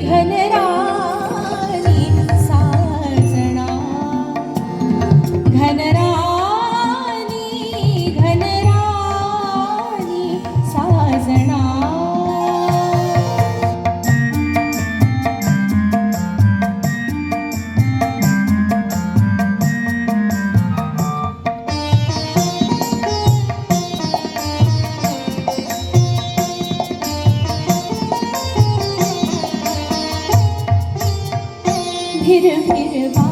ঘনে bir bir.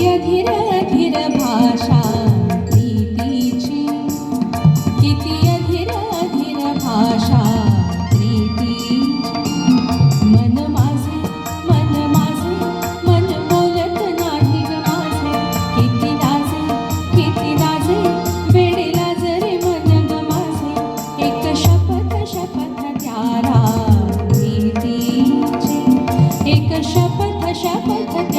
किती अधीर अधीर भाषा प्रीतीची. किती अधीर अधीर भाषा प्रीतीची मन माझे मन माझे मन बोलत नाही माझे. किती लाजे किती लाजे रे मन माझे. एक शपथ शपथ त्याला प्रीतीची. एक शपथ शपथ